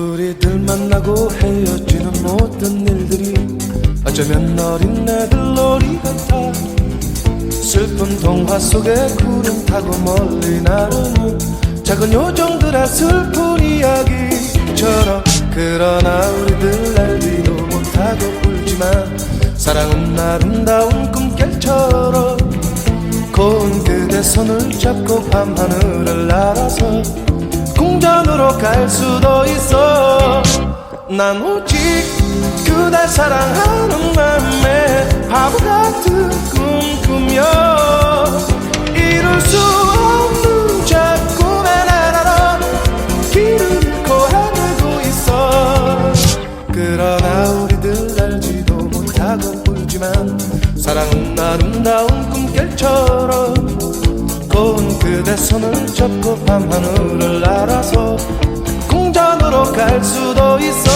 우리들 만나고 헤어지는 모든 일들이 어쩌면 어린 애들 놀이 같아. 슬픈 동화 속에 구름 타고 멀리 나르는 작은 요정들의 슬픈 이야기처럼 그러나 우리들 알지도 못하고 울지만 사랑은 아름다운 꿈결처럼 고운 그대 손을 잡고 밤하늘을 날아서 궁전으로 갈 수도 있어 난 오직 그댈 사랑하는 맘에 바보 같은 꿈 꾸며 이룰 수 없는 자꾸의 나라로 길을 잃고 헤매고 있어. 그러나 우리들 알지도 못하고 울지만 사랑은 아름다운 꿈결처럼 고운 그대 손을 잡고 밤하늘을 날아서 궁전으로 갈 수도 있어.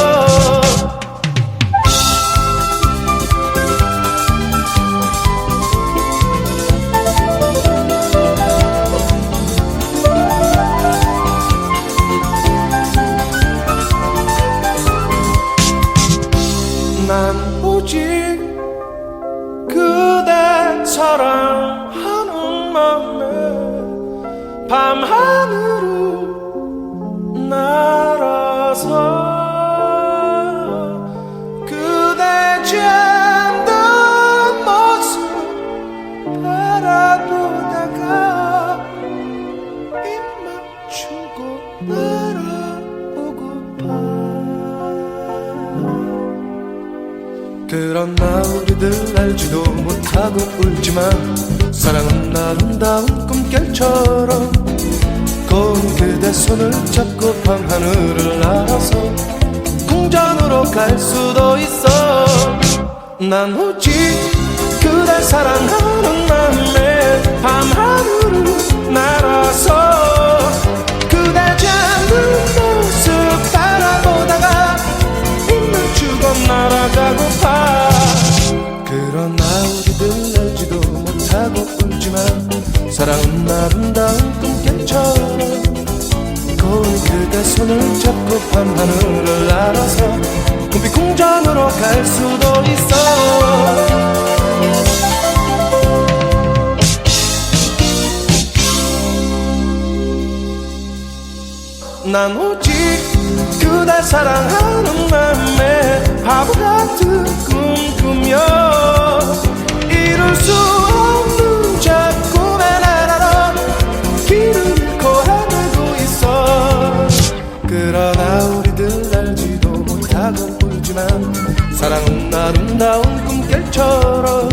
난 오직 그대 사랑하는 맘에 밤하늘을 그러나 우리들 알지도 못하고 울지만 사랑은 아름다운 꿈결처럼 고운 그대 손을 잡고 밤하늘을 날아서 궁전으로 갈 수도 있어. 난 오직 그댈 사랑하는 맘에 밤하늘을 아름다운 꿈결처럼 고운 그대 손을 잡고 밤하늘을 날아서 꿈빛 궁전으로 갈 수도 있어. 난 오직 그댈 사랑하는 맘에 바보 같은 꿈 꾸며 이룰 수 사랑은 아름다운 꿈결처럼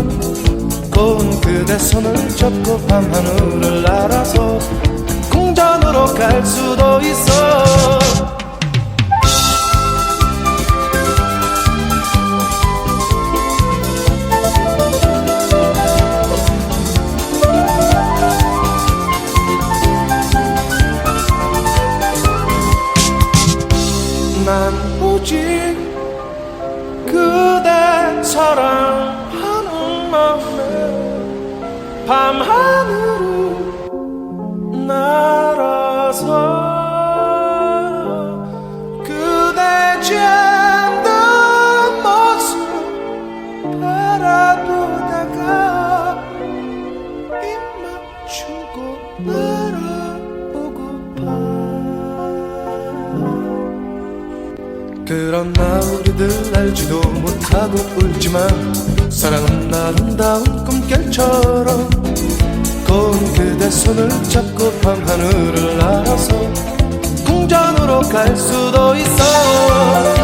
고운 그대 손을 잡고 밤하늘을 날아서 궁전으로 갈 수도 있어 밤하늘을 날아서 그대 잠든 모습 바라보다가 입 맞추고 날아오고파. 그러나 우리들 알지도 못하고 울지만 사랑은 아름다운 꿈결처럼 손을 잡고 밤하늘을 날아서 궁전으로 갈 수도 있어